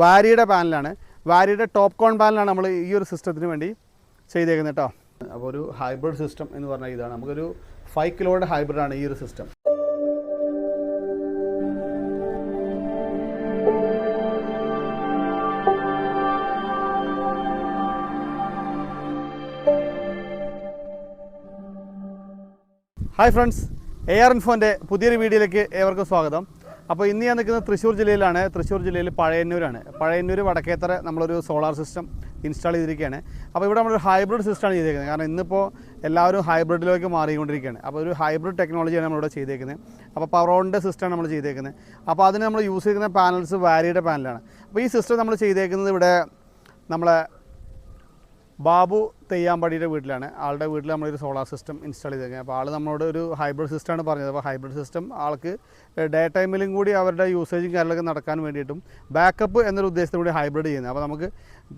വാരിയുടെ പാനലാണ്. വാരിയുടെ top കോൺ പാനലാണ് നമ്മൾ ഈ ഒരു സിസ്റ്റത്തിന് വേണ്ടി ചെയ്തേക്കുന്നത് കേട്ടോ അപ്പോൾ ഒരു ഹൈബ്രിഡ് സിസ്റ്റം എന്ന് പറഞ്ഞാൽ ഇതാണ്. നമുക്കൊരു ഫൈവ് കിലോയുടെ ഹൈബ്രിഡ് ആണ് ഈ ഒരു system hi friends A R ഇൻഫോന്റെ പുതിയൊരു വീഡിയോയിലേക്ക് ഏവർക്കും സ്വാഗതം. അപ്പോൾ ഇന്ന് ഞാൻ നിൽക്കുന്നത് തൃശ്ശൂർ ജില്ലയിലാണ്. തൃശ്ശൂർ ജില്ലയിൽ പഴയന്നൂരാണ്. പഴയന്നൂർ വടക്കേത്തറ നമ്മളൊരു സോളാർ സിസ്റ്റം ഇൻസ്റ്റാൾ ചെയ്തിരിക്കുകയാണ്. അപ്പോൾ ഇവിടെ നമ്മളൊരു ഹൈബ്രിഡ് സിസ്റ്റമാണ് ചെയ്തേക്കുന്നത്. കാരണം ഇന്നിപ്പോൾ എല്ലാവരും ഹൈബ്രിഡിലേക്ക് മാറിക്കൊണ്ടിരിക്കുകയാണ്. അപ്പോൾ ഒരു ഹൈബ്രിഡ് ടെക്നോളജിയാണ് നമ്മളിവിടെ ചെയ്തേക്കുന്നത്. അപ്പോൾ പവർ പവറോണിന്റെ സിസ്റ്റമാണ് നമ്മൾ ചെയ്തേക്കുന്നത്. അപ്പോൾ അതിന് നമ്മൾ യൂസ് ചെയ്യുന്ന പാനൽസ് വാരിയുടെ പാനലാണ് അപ്പോൾ ഈ സിസ്റ്റം നമ്മൾ ചെയ്തേക്കുന്നത് ഇവിടെ നമ്മളെ ബാബു തെയ്യാമ്പടിയുടെ വീട്ടിലാണ്. ആളുടെ വീട്ടിൽ നമ്മളൊരു സോളാർ സിസ്റ്റം ഇൻസ്റ്റാൾ ചെയ്തേക്കുന്നത് അപ്പോൾ ആൾ നമ്മളോട് ഒരു ഹൈബ്രിഡ് സിസ്റ്റമാണ് പറഞ്ഞത്. അപ്പോൾ ഹൈബ്രിഡ് സിസ്റ്റം ആൾക്ക് ഡേ ടൈമിലും കൂടി അവരുടെ യൂസേജും കാര്യങ്ങളൊക്കെ നടക്കാൻ വേണ്ടിയിട്ടും ബാക്കപ്പ് എന്നൊരു ഉദ്ദേശത്തോടെ ഹൈബ്രിഡ് ചെയ്യുന്നത് അപ്പോൾ നമുക്ക്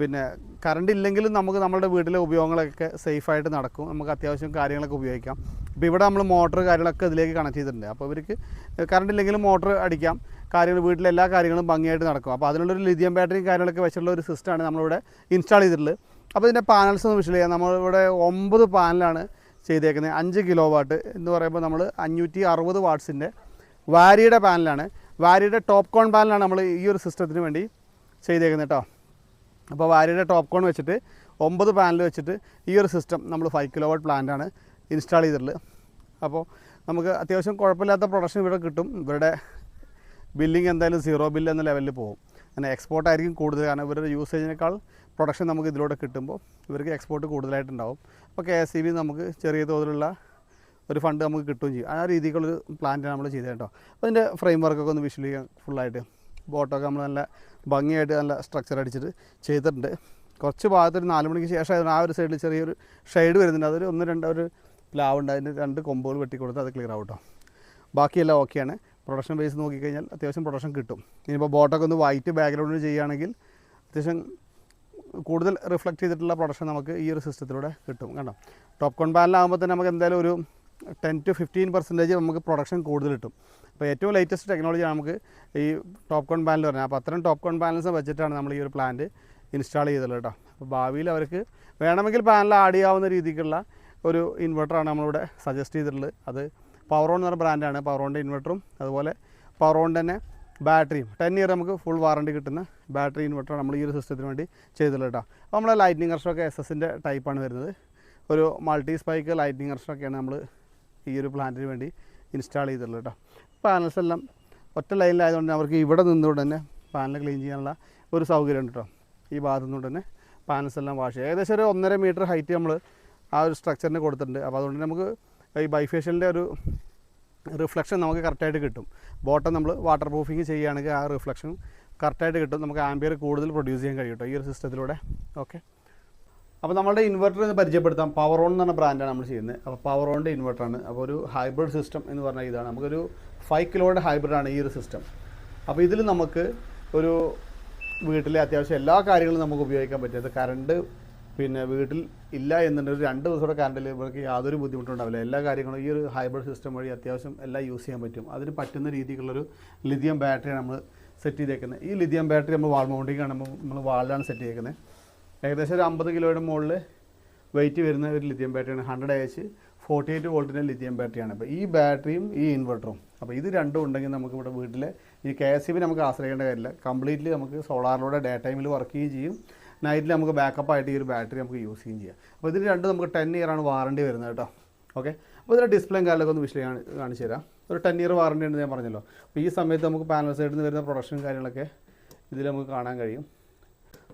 പിന്നെ കറണ്ട് ഇല്ലെങ്കിലും നമുക്ക് നമ്മുടെ വീട്ടിലെ ഉപയോഗങ്ങളൊക്കെ സേഫായിട്ട് നടക്കും. നമുക്ക് അത്യാവശ്യം കാര്യങ്ങളൊക്കെ ഉപയോഗിക്കാം. ഇപ്പോൾ ഇവിടെ നമ്മൾ മോട്ടർ കാര്യങ്ങളൊക്കെ ഇതിലേക്ക് കണക്ട് ചെയ്തിട്ടുണ്ട്. അപ്പോൾ ഇവർക്ക് കറണ്ട് ഇല്ലെങ്കിലും മോട്ടർ അടിക്കാം. കാര്യങ്ങൾ വീട്ടിലെ എല്ലാ കാര്യങ്ങളും ഭംഗിയായിട്ട് നടക്കും. അപ്പോൾ അതിനുള്ളൊരു ലിഥിയം ബാറ്ററിയും കാര്യങ്ങളൊക്കെ വെച്ചിട്ടുള്ള ഒരു സിസ്റ്റമാണ് നമ്മളിവിടെ ഇൻസ്റ്റാൾ ചെയ്തിട്ടുള്ളത്. അപ്പോൾ ഇതിന്റെ പാനൽസ് ഒന്ന് വിഷയം ചെയ്യാം. നമ്മളിവിടെ ഒമ്പത് പാനലാണ് ചെയ്തേക്കുന്നത്. അഞ്ച് കിലോ വാട്ട് എന്ന് പറയുമ്പോൾ നമ്മൾ അഞ്ഞൂറ്റി അറുപത് വാട്ട്സിന്റെ വാരിയുടെ പാനലാണ്. വാരിയുടെ ടോപ്പ് കോൺ പാനലാണ് നമ്മൾ ഈ ഒരു സിസ്റ്റത്തിന് വേണ്ടി ചെയ്തേക്കുന്നത് കേട്ടോ അപ്പോൾ വാരിയുടെ ടോപ്പ് കോൺ വെച്ചിട്ട് ഒമ്പത് പാനൽ വെച്ചിട്ട് ഈ ഒരു സിസ്റ്റം നമ്മൾ ഫൈവ് കിലോ വാട്ട് പ്ലാന്റാണ് ഇൻസ്റ്റാൾ ചെയ്തിട്ടുള്ളത്. അപ്പോൾ നമുക്ക് അത്യാവശ്യം കുഴപ്പമില്ലാത്ത പ്രൊഡക്ഷൻ ഇവിടെ കിട്ടും. ഇവരുടെ ബില്ലിംഗ് എന്തായാലും സീറോ ബില്ല് എന്ന ലെവലിൽ പോകും. അങ്ങനെ എക്സ്പോർട്ട് ആയിരിക്കും കൂടുതൽ. കാരണം ഇവരുടെ യൂസേജിനേക്കാൾ പ്രൊഡക്ഷൻ നമുക്ക് ഇതിലൂടെ കിട്ടുമ്പോൾ ഇവർക്ക് എക്സ്പോർട്ട് കൂടുതലായിട്ടുണ്ടാവും. അപ്പോൾ കെ എസ് സി ബി നമുക്ക് ചെറിയ തോതിലുള്ള ഒരു ഫണ്ട് നമുക്ക് കിട്ടുകയും ചെയ്യും. ആ രീതിക്കുള്ളൊരു പ്ലാന്റാണ് നമ്മൾ ചെയ്തത് കേട്ടോ. അപ്പോൾ അതിന്റെ ഫ്രെയിം വർക്കൊക്കെ ഒന്ന് ചെയ്യാം ഫുള്ളായിട്ട് ബോട്ടൊക്കെ നമ്മൾ നല്ല ഭംഗിയായിട്ട് നല്ല സ്ട്രക്ചർ അടിച്ചിട്ട് ചെയ്തിട്ടുണ്ട്. കുറച്ച് ഭാഗത്തൊരു നാല് മണിക്ക് ശേഷം ആ ഒരു സൈഡിൽ ചെറിയൊരു ഷെയ്ഡ് വരുന്നുണ്ട്. അതൊരു ഒന്ന് രണ്ട് ഒരു പ്ലാവുണ്ട്. അതിന്റെ രണ്ട് കൊമ്പുകൾ വെട്ടിക്കൊടുത്ത് അത് ക്ലിയർ ആവും കേട്ടോ. ബാക്കിയെല്ലാം ഓക്കെയാണ് പ്രൊഡക്ഷൻ ബേസ് നോക്കിക്കഴിഞ്ഞാൽ അത്യാവശ്യം പ്രൊഡക്ഷൻ കിട്ടും. ഇനിയിപ്പോൾ ബോട്ടൊക്കെ ഒന്ന് വൈറ്റ് ബാക്ക്ഗ്രൗണ്ടിൽ ചെയ്യുകയാണെങ്കിൽ അത്യാവശ്യം കൂടുതൽ റിഫ്ലക്റ്റ് ചെയ്തിട്ടുള്ള പ്രൊഡക്ഷൻ നമുക്ക് ഈ ഒരു സിസ്റ്റത്തിലൂടെ കിട്ടും കണ്ടോ? ടോപ്പ് കോൺ പാനലാകുമ്പോൾ തന്നെ നമുക്ക് എന്തായാലും ഒരു ടെൻ ടു ഫിഫ്റ്റീൻ പെർസെന്റേജ് നമുക്ക് പ്രൊഡക്ഷൻ കൂടുതൽ കിട്ടും. അപ്പോൾ ഏറ്റവും ലേറ്റസ്റ്റ് ടെക്നോളജി നമുക്ക് ഈ ടോപ്പ് കോൺ പാനൽ പറഞ്ഞാൽ അപ്പോൾ അത്തരം ടോപ്പ് കോൺ പാനൽസ് വെച്ചിട്ടാണ് നമ്മൾ ഈ ഒരു പ്ലാന്റ് ഇൻസ്റ്റാൾ ചെയ്തുള്ളത് കേട്ടോ. അപ്പോൾ ഭാവിയിൽ അവർക്ക് വേണമെങ്കിൽ പാനൽ ആഡ് ചെയ്യാവുന്ന രീതിക്കുള്ള ഒരു ഇൻവെർട്ടറാണ് നമ്മളിവിടെ സജസ്റ്റ് ചെയ്തിട്ടുള്ളത്. അത് പവറോൺ എന്ന് പറഞ്ഞ ബ്രാൻഡാണ് പവറോണിന്റെ ഇൻവെർട്ടറും അതുപോലെ പവറോണിന്റെ തന്നെ ബാറ്ററിയും ടെൻ ഇയർ നമുക്ക് ഫുൾ വാറണ്ടി കിട്ടുന്ന ബാറ്ററി ഇൻവെർട്ടറാണ് നമ്മൾ ഈ ഒരു സിസ്റ്റത്തിന് വേണ്ടി ചെയ്തിട്ടുള്ളത് കേട്ടോ അപ്പോൾ നമ്മളെ ലൈറ്റിനിങ് കർഷൊക്കെ എസ് എസിന്റെ ടൈപ്പാണ് വരുന്നത്. ഒരു മൾട്ടി സ്പൈക്ക് ലൈറ്റിനിങ് കർഷൊക്കെയാണ് നമ്മൾ ഈ ഒരു പ്ലാന്റിന് വേണ്ടി ഇൻസ്റ്റാൾ ചെയ്തിട്ടുള്ളത് കേട്ടോ പാനൽസ് എല്ലാം ഒറ്റ ലൈനിലായതുകൊണ്ട് അവർക്ക് ഇവിടെ നിന്നുകൊണ്ട് തന്നെ പാനൽ ക്ലീൻ ചെയ്യാനുള്ള ഒരു സൗകര്യമുണ്ട് കേട്ടോ ഈ ഭാഗത്തു നിന്നുകൊണ്ട് തന്നെ പാനൽസ് എല്ലാം വാഷ് ചെയ്യുക ഏകദേശം ഒരു ഒന്നര മീറ്റർ ഹൈറ്റ് നമ്മൾ ആ ഒരു സ്ട്രക്ചറിന് കൊടുത്തിട്ടുണ്ട്. അപ്പോൾ അതുകൊണ്ട് നമുക്ക് ഈ ബൈഫേഷ്യലിന്റെ ഒരു റിഫ്ലക്ഷൻ നമുക്ക് കറക്റ്റായിട്ട് കിട്ടും. ബോട്ടം നമ്മൾ വാട്ടർ പ്രൂഫിങ് ചെയ്യുകയാണെങ്കിൽ ആ റിഫ്ലക്ഷൻ കറക്റ്റായിട്ട് കിട്ടും. നമുക്ക് ആംബിയർ കൂടുതൽ പ്രൊഡ്യൂസ് ചെയ്യാൻ കഴിയും കേട്ടോ ഈ ഒരു സിസ്റ്റത്തിലൂടെ. ഓക്കെ. അപ്പോൾ നമ്മുടെ ഇൻവെർട്ടർ എന്ന് പരിചയപ്പെടുത്താം. പവർ ഓൺ എന്ന് പറഞ്ഞ ബ്രാൻഡാണ് നമ്മൾ ചെയ്യുന്നത്. അപ്പോൾ പവർ ഓണിന്റെ ഇൻവെർട്ടറാണ് അപ്പോൾ ഒരു ഹൈബ്രിഡ് സിസ്റ്റം എന്ന് പറഞ്ഞാൽ ഇതാണ്. നമുക്കൊരു ഫൈവ് കിലോയുടെ ഹൈബ്രിഡാണ് ഈ ഒരു സിസ്റ്റം അപ്പോൾ ഇതിൽ നമുക്ക് ഒരു വീട്ടിലെ അത്യാവശ്യം എല്ലാ കാര്യങ്ങളും നമുക്ക് ഉപയോഗിക്കാൻ പറ്റും. അത് കറണ്ട് പിന്നെ വീട്ടിൽ ഇല്ല എന്നുണ്ടെങ്കിൽ രണ്ട് ദിവസത്തെ കറണ്ടിൽ ഇവർക്ക് യാതൊരു ബുദ്ധിമുട്ടും ഉണ്ടാവില്ല എല്ലാ കാര്യങ്ങളും ഈ ഒരു ഹൈബ്രിഡ് സിസ്റ്റം വഴി അത്യാവശ്യം എല്ലാം യൂസ് ചെയ്യാൻ പറ്റും. അതിന് പറ്റുന്ന രീതിക്കുള്ളൊരു ലിഥിയം ബാറ്ററിയാണ് നമ്മൾ സെറ്റ് ചെയ്തേക്കുന്നത്. ഈ ലിഥിയം ബാറ്ററി നമ്മൾ വാൾ മൗണ്ടിങ്ങാണ് നമ്മൾ വാളിലാണ് സെറ്റ് ചെയ്തേക്കുന്നത്. ഏകദേശം ഒരു അമ്പത് കിലോയുടെ മുകളിൽ വെയിറ്റ് വരുന്ന ഒരു ലിഥിയം ബാറ്ററിയാണ് ഹൺഡ്രഡ് എച്ച് ഫോർട്ടി എയ്റ്റ് വോൾട്ടിന്റെ ലിഥിയം ബാറ്ററിയാണ് അപ്പോൾ ഈ ബാറ്ററിയും ഈ ഇൻവെർട്ടറും അപ്പോൾ ഇത് രണ്ടും ഉണ്ടെങ്കിൽ നമുക്ക് ഇവിടെ വീട്ടിൽ ഈ കെ എസ് നമുക്ക് ആശ്രയിക്കേണ്ട കാര്യമില്ല. കംപ്ലീറ്റ്ലി നമുക്ക് സോളാറിലൂടെ ഡേ ടൈമിൽ വർക്ക് ചെയ്യുകയും ചെയ്യും. നൈറ്റിൽ നമുക്ക് ബാക്കപ്പ് ആയിട്ട് ഈ ഒരു ബാറ്ററി നമുക്ക് യൂസ് ചെയ്യുകയും ചെയ്യാം. അപ്പോൾ ഇതിന് രണ്ട് നമുക്ക് ടെൻ ആണ് വാറണ്ടി വരുന്നത് കേട്ടോ. ഓക്കെ അപ്പോൾ ഇതിന്റെ ഡിസ്പ്ലേയും കാര്യങ്ങളൊക്കെ ഒന്ന് വിഷയം കാണിച്ചു തരാം. ഒരു ടെൻ ഇയർ വാറണ്ടി ഉണ്ട് ഞാൻ പറഞ്ഞല്ലോ. അപ്പോൾ ഈ സമയത്ത് നമുക്ക് പാനൽ സൈഡിൽ നിന്ന് വരുന്ന പ്രൊഡക്ഷൻ കാര്യങ്ങളൊക്കെ ഇതിൽ നമുക്ക് കാണാൻ കഴിയും.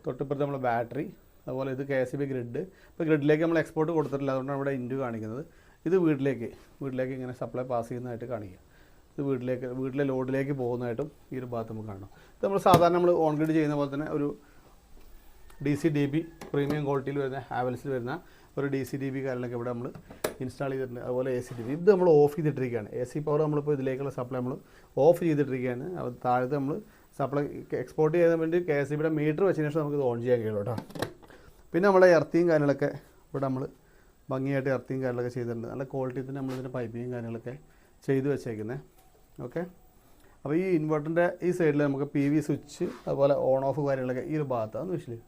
തൊട്ടിപ്പുറത്ത് നമ്മൾ ബാറ്ററി അതുപോലെ ഇത് കെ എസ് ബി ഗ്രിഡ് ഇപ്പോൾ ഗ്രിഡിലേക്ക് നമ്മൾ എക്സ്പോർട്ട് കൊടുത്തിട്ടില്ല. അതുകൊണ്ടാണ് ഇവിടെ ഇൻഡു കാണിക്കുന്നത്. ഇത് വീട്ടിലേക്ക് വീട്ടിലേക്ക് ഇങ്ങനെ സപ്ലൈ പാസ് ചെയ്യുന്നതായിട്ട് കാണിക്കുക ഇത് വീട്ടിലേക്ക് വീട്ടിലെ ലോഡിലേക്ക് പോകുന്നതായിട്ടും ഈ ഒരു ഭാഗത്ത് നമുക്ക് കാണണം ഇത് നമ്മൾ സാധാരണ നമ്മൾ ഓൺ ഗ്രിഡ് ചെയ്യുന്ന പോലെ തന്നെ ഒരു D C D B premium ക്വാളിറ്റിയിൽ വരുന്ന ഹാവൽസിൽ വരുന്ന ഒരു ഡി സി ഡി ബി കാര്യങ്ങളൊക്കെ ഇവിടെ നമ്മൾ ഇൻസ്റ്റാൾ ചെയ്തിട്ടുണ്ട്. അതുപോലെ എ സി ഡി ബി ഇത് നമ്മൾ ഓഫ് ചെയ്തിട്ടിരിക്കുകയാണ്. എ സി പവർ നമ്മളിപ്പോൾ ഇതിലേക്കുള്ള സപ്ലൈ നമ്മൾ ഓഫ് ചെയ്തിട്ടിരിക്കുകയാണ്. അത് താഴത്തെ നമ്മൾ സപ്ലൈ എക്സ്പോർട്ട് ചെയ്യാൻ വേണ്ടി കെ എസ് ബിയുടെ മീറ്റർ വെച്ചതിന് ശേഷം നമുക്ക് ഇത് ഓൺ ചെയ്യാൻ കഴിയുള്ളൂ കേട്ടോ. പിന്നെ നമ്മളെ എർത്തിയും കാര്യങ്ങളൊക്കെ ഇവിടെ നമ്മൾ ഭംഗിയായിട്ട് എർത്തിയും കാര്യങ്ങളൊക്കെ ചെയ്തിട്ടുണ്ട്. നല്ല ക്വാളിറ്റി തന്നെ നമ്മളിതിന്റെ പൈപ്പിങ്ങും കാര്യങ്ങളൊക്കെ ചെയ്തു വെച്ചേക്കുന്നത് ഓക്കെ അപ്പോൾ ഈ ഇൻവെർട്ടറിന്റെ ഈ സൈഡിൽ നമുക്ക് പി വി സ്വിച്ച് അതുപോലെ ഓൺ ഓഫ് കാര്യങ്ങളൊക്കെ ഈ ഒരു ഭാഗത്താണ് വിഷയം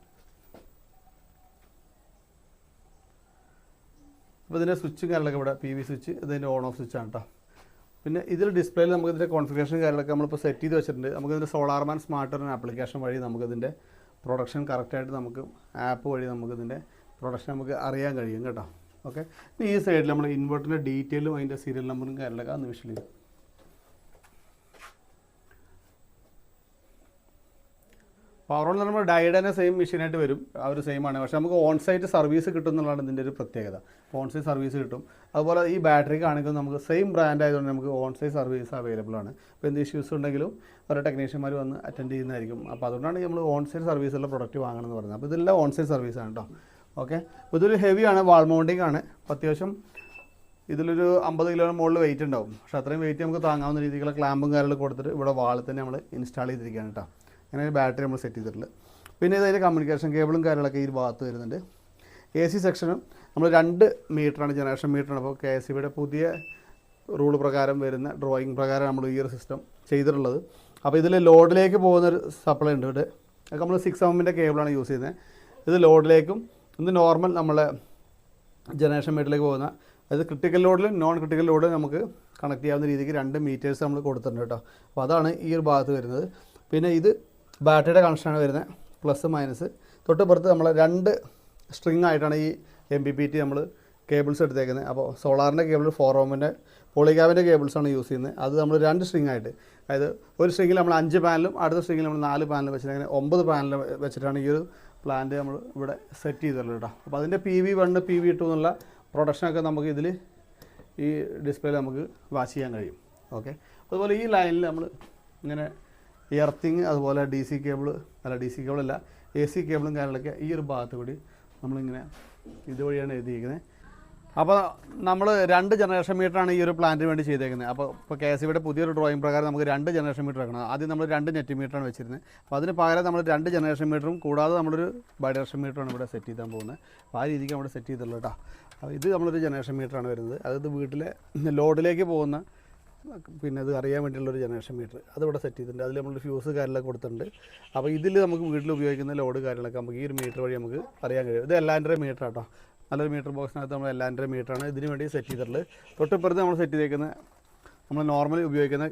അപ്പോൾ ഇതിന്റെ സ്വിച്ചും കാര്യങ്ങളൊക്കെ ഇവിടെ പി വി സ്വിച്ച് ഇതിന്റെ ഓൺ ഓഫ് സ്വിച്ച് ആണ് കേട്ടോ പിന്നെ ഇതിൽ ഡിസ്പ്ലേയിൽ നമുക്ക് ഇതിന്റെ കോൺഫിഗറേഷൻ കാര്യങ്ങളൊക്കെ നമ്മളിപ്പോൾ സെറ്റ് ചെയ്ത് വെച്ചിട്ടുണ്ട്. നമുക്ക് ഇതിന്റെ സോളാർമാൻ സ്മാർട്ട് എന്ന ആപ്ലിക്കേഷൻ വഴി നമുക്കിതിന്റെ പ്രൊഡക്ഷൻ കറക്റ്റായിട്ട് നമുക്ക് ആപ്പ് വഴി നമുക്കിതിന്റെ പ്രൊഡക്ഷൻ നമുക്ക് അറിയാൻ കഴിയും കേട്ടോ. ഓക്കെ ഈ സൈഡിൽ നമ്മൾ ഇൻവെർട്ടറിന്റെ ഡീറ്റെയിലും അതിന്റെ സീരിയൽ നമ്പറും കാര്യങ്ങളൊക്കെ അന്ന് വിഷയം പവർ ഓൺ നമ്മൾ ഡയഡ് തന്നെ സെയിം മെഷീനായിട്ട് വരും. ഒരു സെയിം ആണ്. പക്ഷേ നമുക്ക് ഓൺ സൈറ്റ് സർവീസ് കിട്ടും എന്നുള്ളതാണ് ഇതിന്റെ ഒരു പ്രത്യേകത. ഓൺ സൈറ്റ് സർവീസ് കിട്ടും. അതുപോലെ ഈ ബാറ്ററി ആണെങ്കിൽ നമുക്ക് സെയിം ബ്രാൻഡ് ആയതുകൊണ്ട് നമുക്ക് ഓൺ സൈറ്റ് സർവീസ് അവൈലബിൾ ആണ്. അപ്പോൾ എന്ത് ഇഷ്യൂസ് ഉണ്ടെങ്കിലും ഓരോ ടെക്നീഷ്യന്മാർ വന്ന് അറ്റൻഡ് ചെയ്യുന്നതായിരിക്കും. അപ്പോൾ അതുകൊണ്ടാണ് നമ്മൾ ഓൺ സൈറ്റ് സർവീസുള്ള പ്രൊഡക്റ്റ് വാങ്ങണമെന്ന് പറയുന്നത് അപ്പോൾ ഇതെല്ലാം ഓൺ സൈറ്റ് സർവീസാണ് കേട്ടോ ഓക്കെ അപ്പോൾ ഇതൊരു ഹെവിയാണ് വാൾ മൗണ്ടിങ് ആണ്. അത്യാവശ്യം ഇതിലൊരു അമ്പത് കിലോയുടെ മുകളിൽ വെയിറ്റ് ഉണ്ടാവും. പക്ഷേ അത്രയും വെയിറ്റ് നമുക്ക് താങ്ങാവുന്ന രീതിയിലുള്ള ക്ലാമ്പും കാര്യങ്ങളും കൊടുത്തിട്ട് ഇവിടെ വാളിൽ തന്നെ നമ്മൾ ഇൻസ്റ്റാൾ ചെയ്തിരിക്കുകയാണ് കേട്ടോ അങ്ങനെ ഒരു ബാറ്ററി നമ്മൾ സെറ്റ് ചെയ്തിട്ടുണ്ട്. പിന്നെ ഇതിന്റെ കമ്മ്യൂണിക്കേഷൻ കേബിളും കാര്യങ്ങളൊക്കെ ഈ ഭാഗത്ത് വരുന്നുണ്ട്. എ സി സെക്ഷനും നമ്മൾ രണ്ട് മീറ്ററാണ് ജനറേഷൻ മീറ്ററാണ് അപ്പോൾ കെ എസ് സിയുടെ പുതിയ റൂൾ പ്രകാരം വരുന്ന ഡ്രോയിങ് പ്രകാരം നമ്മൾ ഈ ഒരു സിസ്റ്റം ചെയ്തിട്ടുള്ളത്. അപ്പോൾ ഇതിൽ ലോഡിലേക്ക് പോകുന്ന ഒരു സപ്ലൈ ഉണ്ട് ഇവിടെ. അതൊക്കെ നമ്മൾ സിക്സ് എമ്മിന്റെ കേബിളാണ് യൂസ് ചെയ്യുന്നത്. ഇത് ലോഡിലേക്കും ഇത് നോർമൽ നമ്മളെ ജനറേഷൻ മീറ്ററിലേക്ക് പോകുന്ന അതായത് ക്രിട്ടിക്കൽ ലോഡിലും നോൺ ക്രിട്ടിക്കൽ ലോഡ് നമുക്ക് കണക്ട് ചെയ്യാവുന്ന രീതിക്ക് രണ്ട് മീറ്റേഴ്സ് നമ്മൾ കൊടുത്തിട്ടുണ്ട് കേട്ടോ. അപ്പോൾ അതാണ് ഈ ഒരു ഭാഗത്ത് വരുന്നത്. പിന്നെ ഇത് ബാറ്ററിയുടെ കണക്ഷനാണ് വരുന്നത്. Plus minus. തൊട്ടുപുറത്ത് നമ്മൾ രണ്ട് സ്ട്രിങ് ആയിട്ടാണ് ഈ എം ബി പി ടി നമ്മൾ കേബിൾസ് എടുത്തേക്കുന്നത്. അപ്പോൾ സോളാറിന്റെ കേബിൾ ഫോർ ഓമിന്റെ പോളികാബിന്റെ കേബിൾസാണ് യൂസ് ചെയ്യുന്നത്. അത് നമ്മൾ രണ്ട് സ്ട്രിങ് ആയിട്ട്. അതായത് ഒരു സ്ട്രിങ്ങിൽ നമ്മൾ അഞ്ച് പാനലും അടുത്ത സ്ട്രിങ്ങിൽ നമ്മൾ നാല് പാനലും വെച്ചിട്ട് അങ്ങനെ ഒമ്പത് പാനൽ വെച്ചിട്ടാണ് ഈ ഒരു പ്ലാന്റ് നമ്മൾ ഇവിടെ സെറ്റ് ചെയ്തിട്ടുള്ളത് കേട്ടോ. അപ്പോൾ അതിന്റെ P V one P V two എന്നുള്ള പ്രൊഡക്ഷനൊക്കെ നമുക്ക് ഇതിൽ ഈ ഡിസ്പ്ലേയിൽ നമുക്ക് വാച്ച് ചെയ്യാൻ കഴിയും. ഓക്കെ? അതുപോലെ ഈ ലൈനിൽ നമ്മൾ ഇങ്ങനെ എർത്തിങ് അതുപോലെ ഡി സി കേബിൾ അല്ല ഡി സി കേബിളല്ല എ സി കേബിളും കാര്യങ്ങളൊക്കെ ഈ ഒരു ഭാഗത്ത് കൂടി നമ്മളിങ്ങനെ ഇതുവഴിയാണ് എഴുതിയിരിക്കുന്നത്. അപ്പോൾ നമ്മൾ രണ്ട് ജനറേഷൻ മീറ്ററാണ് ഈ ഒരു പ്ലാന്റിന് വേണ്ടി ചെയ്തേക്കുന്നത്. അപ്പോൾ ഇപ്പോൾ കെ എസ് സിയുടെ പുതിയൊരു ഡ്രോയിങ് പ്രകാരം നമുക്ക് രണ്ട് ജനറേഷൻ മീറ്റർ വെക്കണം. ആദ്യം നമ്മൾ രണ്ട് നെറ്റ് മീറ്ററാണ് വെച്ചിരുന്നത്. അപ്പോൾ അതിന് പകരം നമ്മൾ രണ്ട് ജനറേഷൻ മീറ്ററും കൂടാതെ നമ്മളൊരു ബൈഡറേഷൻ മീറ്ററാണ് ഇവിടെ സെറ്റ് ചെയ്താൻ പോകുന്നത്. അപ്പോൾ ആ രീതിക്ക് നമ്മൾ സെറ്റ് ചെയ്തുള്ളൂ കേട്ടോ. അപ്പോൾ ഇത് നമ്മളൊരു ജനറേഷൻ മീറ്ററാണ് വരുന്നത്. അതായത് വീട്ടിലെ ലോഡിലേക്ക് പോകുന്ന പിന്നെ അത് അറിയാൻ വേണ്ടിയുള്ളൊരു ജനറേഷൻ മീറ്റർ അതിവിടെ സെറ്റ് ചെയ്തിട്ടുണ്ട്. അതിൽ നമ്മൾ ഫ്യൂസ് കാര്യങ്ങളൊക്കെ കൊടുത്തിട്ടുണ്ട്. അപ്പോൾ ഇതിൽ നമുക്ക് വീട്ടിൽ ഉപയോഗിക്കുന്ന ലോഡ് കാര്യങ്ങളൊക്കെ നമുക്ക് ഈ ഒരു മീറ്റർ വഴി നമുക്ക് അറിയാൻ കഴിയും. ഇത് എല്ലാന്റെ മീറ്റർ ആട്ടോ. നല്ലൊരു മീറ്റർ ബോക്സിനകത്ത് നമ്മൾ എല്ലാന്റെ മീറ്ററാണ് ഇതിന് വേണ്ടി സെറ്റ് ചെയ്തിട്ടുള്ളത്. തൊട്ടിപ്പുറത്ത് നമ്മൾ സെറ്റ് ചെയ്തേക്കുന്ന നമ്മൾ നോർമലി ഉപയോഗിക്കുന്ന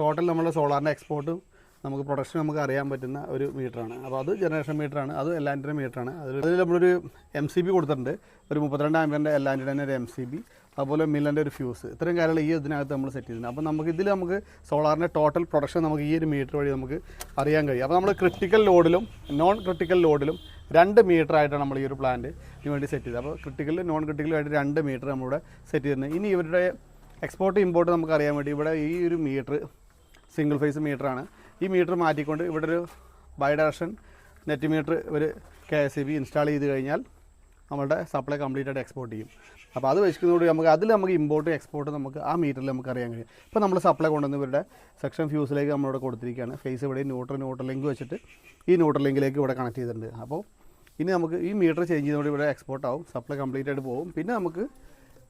ടോട്ടൽ നമ്മുടെ സോളാറിന്റെ എക്സ്പോർട്ടും നമുക്ക് പ്രൊഡക്ഷൻ നമുക്ക് അറിയാൻ പറ്റുന്ന ഒരു മീറ്ററാണ് അപ്പോൾ അത് ജനറേഷൻ മീറ്ററാണ് അത് എല്ലാന്റെ മീറ്ററാണ് അതിൽ നമ്മളൊരു എം സി ബി കൊടുത്തിട്ടുണ്ട്. ഒരു മുപ്പത്തിരണ്ട് ആമ്പിയറിന്റെ എല്ലാന്റെ തന്നെ ഒരു എം സി ബി അതുപോലെ മില്ലന്റെ ഒരു ഫ്യൂസ് ഇത്രയും കാര്യങ്ങൾ ഈ ഇതിനകത്ത് നമ്മൾ സെറ്റ് ചെയ്തിട്ടുണ്ട്. അപ്പോൾ നമുക്ക് ഇതിൽ നമുക്ക് സോളാറിന്റെ ടോട്ടൽ പ്രൊഡക്ഷൻ നമുക്ക് ഈ ഒരു മീറ്റർ വഴി നമുക്ക് അറിയാൻ കഴിയും. അപ്പോൾ നമ്മൾ ക്രിട്ടിക്കൽ ലോഡിലും നോൺ ക്രിട്ടിക്കൽ ലോഡിലും രണ്ട് മീറ്റർ ആയിട്ടാണ് നമ്മൾ ഈ ഒരു പ്ലാന്റിന് വേണ്ടി സെറ്റ് ചെയ്തത്. അപ്പോൾ ക്രിട്ടിക്കലും നോൺ ക്രിട്ടിക്കലും ആയിട്ട് രണ്ട് മീറ്റർ നമ്മളിവിടെ സെറ്റ് ചെയ്തിട്ടുണ്ട് ഇനി ഇവരുടെ എക്സ്പോർട്ട് ഇമ്പോർട്ട് നമുക്ക് അറിയാൻ വേണ്ടി ഇവിടെ ഈ ഒരു മീറ്റർ സിംഗിൾ ഫേസ് മീറ്ററാണ് ഈ മീറ്റർ മാറ്റിക്കൊണ്ട് ഇവിടെ ഒരു ബൈ നെറ്റ് മീറ്റർ ഒരു കെ എസ് ഇൻസ്റ്റാൾ ചെയ്ത് കഴിഞ്ഞാൽ നമ്മളുടെ സപ്ലൈ കംപ്ലീറ്റ് ആയിട്ട് എക്സ്പോർട്ട് ചെയ്യും. അപ്പോൾ അത് വെച്ചിട്ടുകൂടി നമുക്ക് അതിൽ നമുക്ക് ഇമ്പോർട്ട് എക്സ്പോർട്ട് നമുക്ക് ആ മീറ്ററിൽ നമുക്ക് അറിയാൻ കഴിയും. ഇപ്പോൾ നമ്മൾ സപ്ലൈ കൊണ്ടുവന്ന് ഇവരുടെ സെക്ഷൻ ഫ്യൂസിലേക്ക് നമ്മളിവിടെ കൊടുത്തിരിക്കുകയാണ്. ഫേസ് ഇവിടെ ന്യൂട്രൽ ന്യൂട്രൽ ലിങ്ക് വെച്ചിട്ട് ഈ ന്യൂട്രൽ ലിങ്കിലേക്ക് ഇവിടെ കണക്ട് ചെയ്തിട്ടുണ്ട്. അപ്പോൾ ഇനി നമുക്ക് ഈ മീറ്റർ ചേഞ്ച് ചെയ്തുകൊണ്ട് ഇവിടെ എക്സ്പോർട്ട് ആവും. സപ്ലൈ കംപ്ലീറ്റ് ആയിട്ട് പോകും. പിന്നെ നമുക്ക്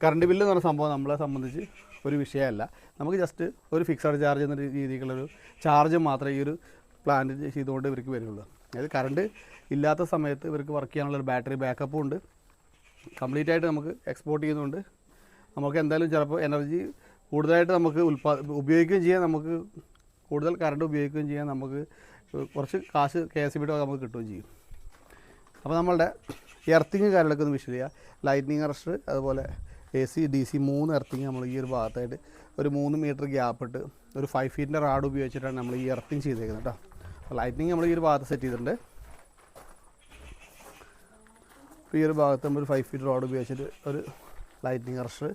കറണ്ട് ബില്ല് എന്ന് പറഞ്ഞ സംഭവം നമ്മളെ സംബന്ധിച്ച് ഒരു വിഷയമല്ല. നമുക്ക് ജസ്റ്റ് ഒരു ഫിക്സഡ് ചാർജ് എന്ന രീതിക്കുള്ളൊരു ചാർജ് മാത്രമേ ഈ ഒരു പ്ലാന്റ് ചെയ്തുകൊണ്ട് ഇവർക്ക് വരുള്ളൂ. അതായത് കറണ്ട് ഇല്ലാത്ത സമയത്ത് ഇവർക്ക് വർക്ക് ചെയ്യാനുള്ളൊരു ബാറ്ററി ബാക്കപ്പും ഉണ്ട്. കംപ്ലീറ്റ് ആയിട്ട് നമുക്ക് എക്സ്പോർട്ട് ചെയ്യുന്നുണ്ട്. നമുക്ക് എന്തായാലും ചിലപ്പോൾ എനർജി കൂടുതലായിട്ട് നമുക്ക് ഉൽപാ ഉപയോഗിക്കുകയും ചെയ്യാം. നമുക്ക് കൂടുതൽ കറണ്ട് ഉപയോഗിക്കുകയും ചെയ്യാം. നമുക്ക് കുറച്ച് കാശ് കെ എസ് ബിയുടെ നമുക്ക് കിട്ടുകയും ചെയ്യും. അപ്പോൾ നമ്മളുടെ എർത്തിങ് കാര്യങ്ങളൊക്കെ ഒന്ന് വിഷയം ചെയ്യുക ലൈറ്റ്നിങ് അറസ്റ്റ് അതുപോലെ എ സി ഡി സി മൂന്ന് എർത്തിങ് നമ്മൾ ഈ ഒരു ഭാഗത്തായിട്ട് ഒരു മൂന്ന് മീറ്റർ ഗ്യാപ്പ് ഇട്ട് ഒരു ഫൈവ് ഫീറ്റിന്റെ റാഡ് ഉപയോഗിച്ചിട്ടാണ് നമ്മൾ ഈ എർത്തിങ് ചെയ്തേക്കുന്നത് കേട്ടോ അപ്പോൾ ലൈറ്റ്നിങ് നമ്മൾ ഈ ഒരു ഭാഗത്ത് സെറ്റ് ചെയ്തിട്ടുണ്ട് ഇപ്പോൾ ഈ ഒരു ഭാഗത്ത് നമ്മൾ ഒരു ഫൈവ് ഫീറ്റ് റോഡ് ഉപയോഗിച്ചിട്ട് ഒരു ലൈറ്റിംഗ് അറസ്റ്റ്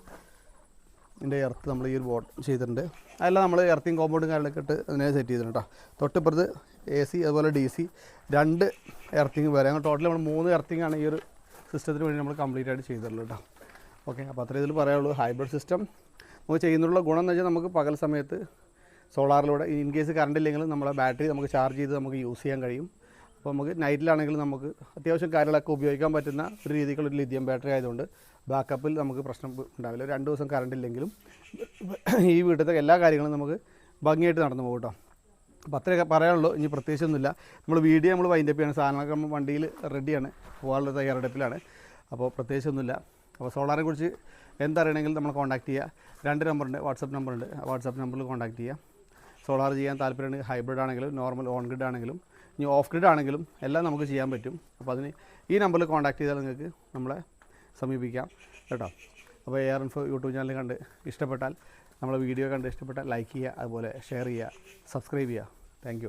ഇതിന്റെ എർത്ത് നമ്മൾ ഈ ഒരു ബോട്ട് ചെയ്തിട്ടുണ്ട്. അതെല്ലാം നമ്മൾ എർത്തിങ് കോമ്പൗണ്ടും കാര്യങ്ങളൊക്കെ ഇട്ട് അതിനെ സെറ്റ് ചെയ്തിട്ടുണ്ട് കേട്ടോ തൊട്ടിപ്പുറത്ത് എ സി അതുപോലെ ഡി സി രണ്ട് എർത്തിങ് വരെ. അങ്ങനെ ടോട്ടൽ നമ്മൾ മൂന്ന് എർത്തിങ് ആണ് ഈ ഒരു സിസ്റ്റത്തിന് വേണ്ടി നമ്മൾ കംപ്ലീറ്റ് ആയിട്ട് ചെയ്തിട്ടുള്ളത് കേട്ടോ ഓക്കെ അപ്പോൾ അത്രയും ഇതിൽ പറയാനുള്ളൂ. ഹൈബ്രിഡ് സിസ്റ്റം നമുക്ക് ചെയ്യുന്നുള്ള ഗുണം എന്ന് വെച്ചാൽ നമുക്ക് പകൽ സമയത്ത് സോളാറിലൂടെ ഇൻ കേസ് കറണ്ട് ഇല്ലെങ്കിലും നമ്മളെ ബാറ്ററി നമുക്ക് ചാർജ് ചെയ്ത് നമുക്ക് യൂസ് ചെയ്യാൻ കഴിയും. അപ്പോൾ നമുക്ക് നൈറ്റിലാണെങ്കിൽ നമുക്ക് അത്യാവശ്യം കാര്യങ്ങളൊക്കെ ഉപയോഗിക്കാൻ പറ്റുന്ന ഒരു രീതിക്കുള്ള ഒരു ലിഥിയം ബാറ്ററി ആയതുകൊണ്ട് ബാക്കപ്പിൽ നമുക്ക് പ്രശ്നം ഉണ്ടാവില്ല. രണ്ട് ദിവസം കറണ്ട് ഇല്ലെങ്കിലും ഈ വീട്ടിലത്തെ എല്ലാ കാര്യങ്ങളും നമുക്ക് ഭംഗിയായിട്ട് നടന്നു പോകും കേട്ടോ. അപ്പോൾ അത്രയൊക്കെ പറയാനുള്ളൂ. ഇനി പ്രത്യേകിച്ചൊന്നുമില്ല. നമ്മൾ വീഡിയോ നമ്മൾ വൈൻഡപ്പ് ചെയ്യണം സാധനങ്ങളൊക്കെ നമ്മൾ വണ്ടിയിൽ റെഡിയാണ് പോകാനുള്ള തയ്യാറെടുപ്പിലാണ്. അപ്പോൾ പ്രത്യേകിച്ചൊന്നുമില്ല. അപ്പോൾ സോളാറിനെ കുറിച്ച് എന്തറിയണമെങ്കിൽ നമ്മൾ കോൺടാക്ട് ചെയ്യുക. രണ്ട് നമ്പറുണ്ട്. വാട്സപ്പ് നമ്പറുണ്ട്. വാട്സപ്പ് നമ്പറിൽ കോൺടാക്ട് ചെയ്യുക. സോളാർ ചെയ്യാൻ താല്പര്യമുണ്ട് ഹൈബ്രിഡ് ആണെങ്കിലും നോർമൽ ഓൺ ഗ്രിഡ് ആണെങ്കിലും ഇനി ഓഫ് ഗ്രിഡ് ആണെങ്കിലും എല്ലാം നമുക്ക് ചെയ്യാൻ പറ്റും. അപ്പോൾ അതിന് ഈ നമ്പറിൽ കോൺടാക്ട് ചെയ്താൽ നിങ്ങൾക്ക് നമ്മളെ സമീപിക്കാം കേട്ടോ. അപ്പോൾ A R info YouTube channel കണ്ട് ഇഷ്ടപ്പെട്ടാൽ നമ്മളെ വീഡിയോ കണ്ട് ഇഷ്ടപ്പെട്ടാൽ ലൈക്ക് ചെയ്യുക അതുപോലെ ഷെയർ ചെയ്യുക സബ്സ്ക്രൈബ് ചെയ്യുക. താങ്ക്